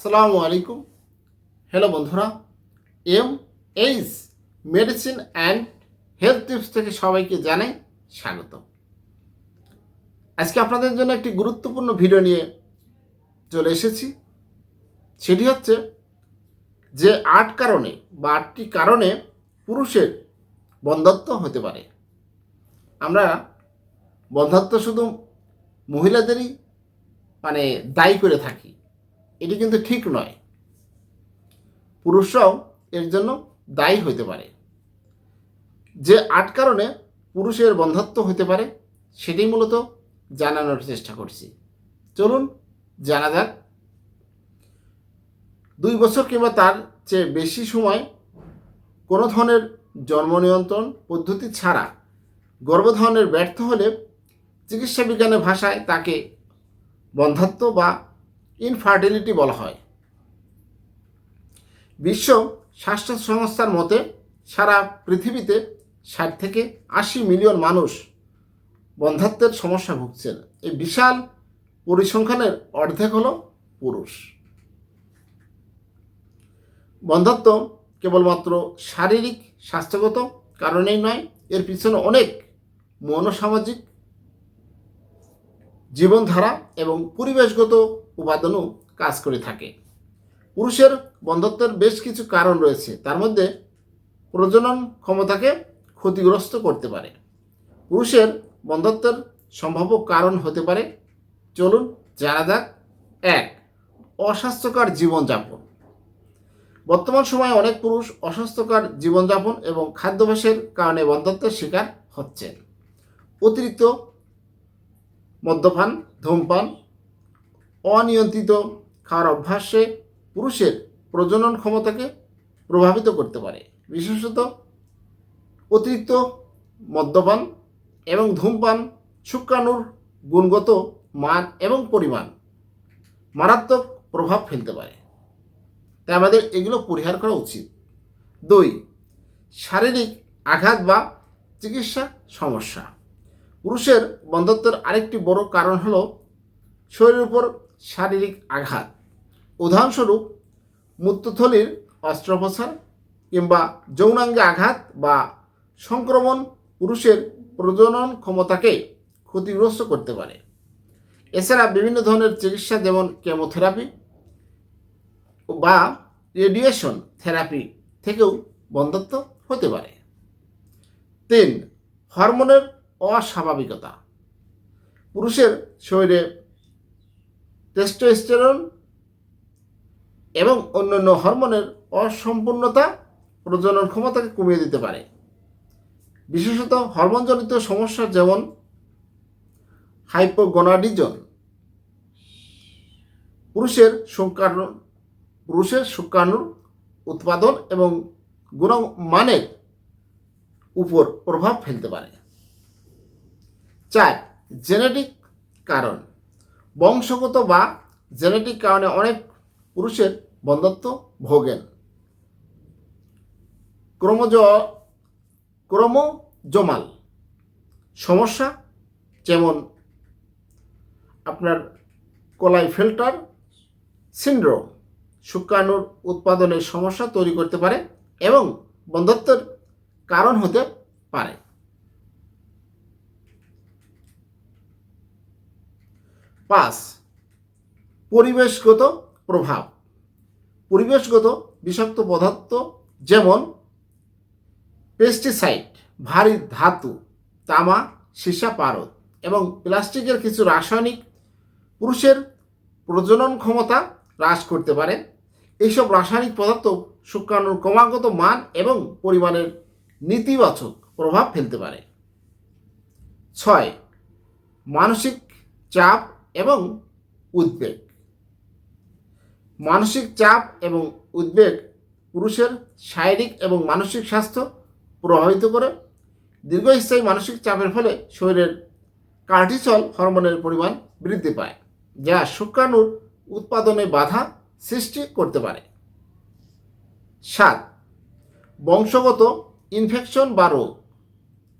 আসসালামু আলাইকুম। হ্যালো বন্ধুরা, M H medicine and health tips থেকে সবাইকে জানাই স্বাগত আজকে আপনাদের জন্য একটি গুরুত্বপূর্ণ ভিডিও নিয়ে চলে এসেছি। সেটি হচ্ছে যে আট কারণে বা আটটি কারণে পুরুষের বন্ধ্যত্ব হতে পারে। আমরা বন্ধ্যত্ব শুধু মহিলাদেরই মানে দায়ী করে থাকি এটি কিন্তু ঠিক নয়। পুরুষরাও এর জন্য দায়ী হতে পারে। যে আট কারণে পুরুষের বন্ধ্যত্ব হতে পারে, সেটি মূলত জানানোর চেষ্টা করছি। চলুন জানা যাক। দুই বছর কিংবা তার চেয়ে বেশি সময় কোনো ধরনের জন্ম নিয়ন্ত্রণ পদ্ধতি ছাড়া গর্ভধারণের ব্যর্থ হলে চিকিৎসা বিজ্ঞানের ভাষায় তাকে বন্ধাত্ব বা ইনফার্টিলিটি বলা হয়। বিশ্ব স্বাস্থ্য সংস্থার মতে সারা পৃথিবীতে ষাট থেকে আশি মিলিয়ন মানুষ বন্ধাত্বের সমস্যা ভুগছেন। এই বিশাল পরিসংখ্যানের অর্ধেক হল পুরুষ। বন্ধাত্ব কেবলমাত্র শারীরিক স্বাস্থ্যগত কারণেই নয়, এর পিছনে অনেক মনোসামাজিক জীবনধারা এবং পরিবেশগত উপাদানও কাজ করে থাকে। পুরুষের বন্ধত্বের বেশ কিছু কারণ রয়েছে, তার মধ্যে প্রজনন ক্ষমতাকে ক্ষতিগ্রস্ত করতে পারে। পুরুষের বন্ধত্বের সম্ভাব্য কারণ হতে পারে, চলুন জানা যাক, এক, অস্বাস্থ্যকর জীবনযাপন। বর্তমান সময়ে অনেক পুরুষ অস্বাস্থ্যকর জীবনযাপন এবং খাদ্যাভ্যাসের কারণে বন্ধত্বের শিকার হচ্ছেন। অতিরিক্ত মদ্যপান, ধূমপান, অনিয়ন্ত্রিত খাওয়ার অভ্যাসে পুরুষের প্রজনন ক্ষমতাকে প্রভাবিত করতে পারে। বিশেষত অতিরিক্ত মদ্যপান এবং ধূমপান শুক্রাণুর গুণগত মান এবং পরিমাণ মারাত্মক প্রভাব ফেলতে পারে। তাই আমাদের এগুলো পরিহার করা উচিত। দুই, শারীরিক আঘাত বা চিকিৎসা সমস্যা। পুরুষের বন্ধত্বের আরেকটি বড় কারণ হল শরীরের উপর শারীরিক আঘাত। উদাহরণস্বরূপ, মূত্রথলির অস্ত্রোপচার কিংবা যৌনাঙ্গে আঘাত বা সংক্রমণ পুরুষের প্রজনন ক্ষমতাকে ক্ষতিগ্রস্ত করতে পারে। এছাড়া বিভিন্ন ধরনের চিকিৎসা যেমন কেমোথেরাপি বা রেডিয়েশন থেরাপি থেকেও বন্ধত্ব হতে পারে। তিন, হরমোনের অস্বাভাবিকতা। পুরুষের শরীরে টেস্টোস্টেরন এবং অন্যান্য হরমোনের অসম্পূর্ণতা প্রজনন ক্ষমতাকে কমিয়ে দিতে পারে। বিশেষত হরমোনজনিত সমস্যা যেমন হাইপোগোনাডিজন পুরুষের শুক্রাণু, পুরুষের শুক্রাণুর উৎপাদন এবং গুণমানের উপর প্রভাব ফেলতে পারে। চার জেনেটিক কারণ। বংশগত বা জেনেটিক কারণে অনেক পুরুষের বন্ধত্ব ভোগেন। ক্রোমোজ, ক্রোমোজোমাল। সমস্যা যেমন আপনার কোলাই ফিল্টার সিন্ড্রোম, শুক্রাণুর উৎপাদনের সমস্যা তৈরি করতে পারে এবং বন্ধত্বের কারণ হতে পারে। পাঁচ পরিবেশগত প্রভাব। পরিবেশগত বিষাক্ত পদার্থ যেমন পেস্টিসাইড ভারী ধাতু, তামা, সীসা পারদ এবং প্লাস্টিকের কিছু রাসায়নিক পুরুষের প্রজনন ক্ষমতা হ্রাস করতে পারে। এইসব রাসায়নিক পদার্থ শুক্রাণুর ক্রমাগত মান এবং পরিমাণের নেতিবাচক প্রভাব ফেলতে পারে। ছয়, মানসিক চাপ এবং উদ্বেগ। মানসিক চাপ এবং উদ্বেগ পুরুষের শারীরিক এবং মানসিক স্বাস্থ্য প্রভাবিত করে। দীর্ঘস্থায়ী মানসিক চাপের ফলে শরীরের কার্টিসল হরমোনের পরিমাণ বৃদ্ধি পায়, যা শুক্রাণুর উৎপাদনে বাধা সৃষ্টি করতে পারে। সাত, বংশগত ইনফেকশন বা রোগ।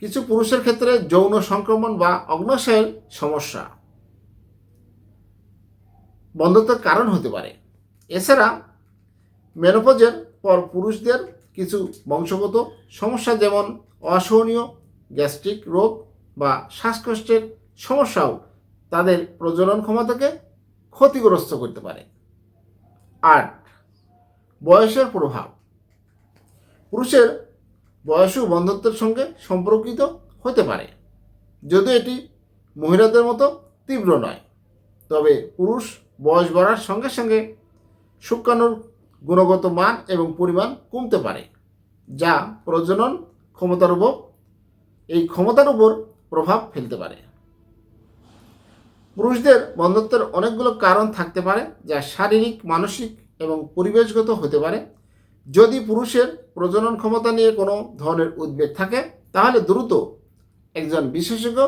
কিছু পুরুষের ক্ষেত্রে যৌন সংক্রমণ বা অগ্নাশয়ের সমস্যা। বন্ধত্বের কারণ হতে পারে। এছাড়া মেনোপজের পর পুরুষদের কিছু বংশগত সমস্যা যেমন অসহনীয় গ্যাস্ট্রিক রোগ বা শ্বাসকষ্টের সমস্যাও তাদের প্রজনন ক্ষমতাকে ক্ষতিগ্রস্ত করতে পারে। আট, বয়সের প্রভাব। পুরুষের বয়সও বন্ধত্বের সঙ্গে সম্পর্কিত হতে পারে। যদিও এটি মহিলাদের মতো তীব্র নয়, তবে পুরুষ বয়স বাড়ার সঙ্গে সঙ্গে শুক্রাণুর গুণগত মান এবং পরিমাণ কমতে পারে, যা প্রজনন ক্ষমতার উপর, এই ক্ষমতার উপর প্রভাব ফেলতে পারে। পুরুষদের বন্ধত্বের অনেকগুলো কারণ থাকতে পারে, যা শারীরিক, মানসিক এবং পরিবেশগত হতে পারে। যদি পুরুষের প্রজনন ক্ষমতা নিয়ে কোনো ধরনের উদ্বেগ থাকে, তাহলে দ্রুত একজন বিশেষজ্ঞ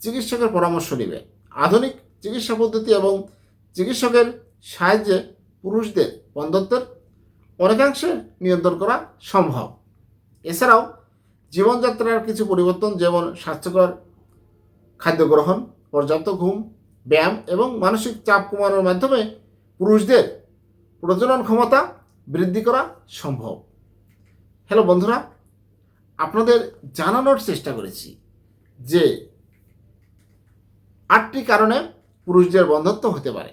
চিকিৎসকের পরামর্শ নেবে। আধুনিক চিকিৎসা পদ্ধতি এবং চিকিৎসকের সাহায্যে পুরুষদের বন্ধত্বের অনেকাংশে নিয়ন্ত্রণ করা সম্ভব। এছাড়াও জীবনযাত্রার কিছু পরিবর্তন, যেমন স্বাস্থ্যকর খাদ্য গ্রহণ, পর্যাপ্ত ঘুম, ব্যায়াম এবং মানসিক চাপ কমানোর মাধ্যমে পুরুষদের প্রজনন ক্ষমতা বৃদ্ধি করা সম্ভব। হ্যালো বন্ধুরা, আপনাদের জানানোর চেষ্টা করেছি যে আটটি কারণে পুরুষদের বন্ধত্ব হতে পারে।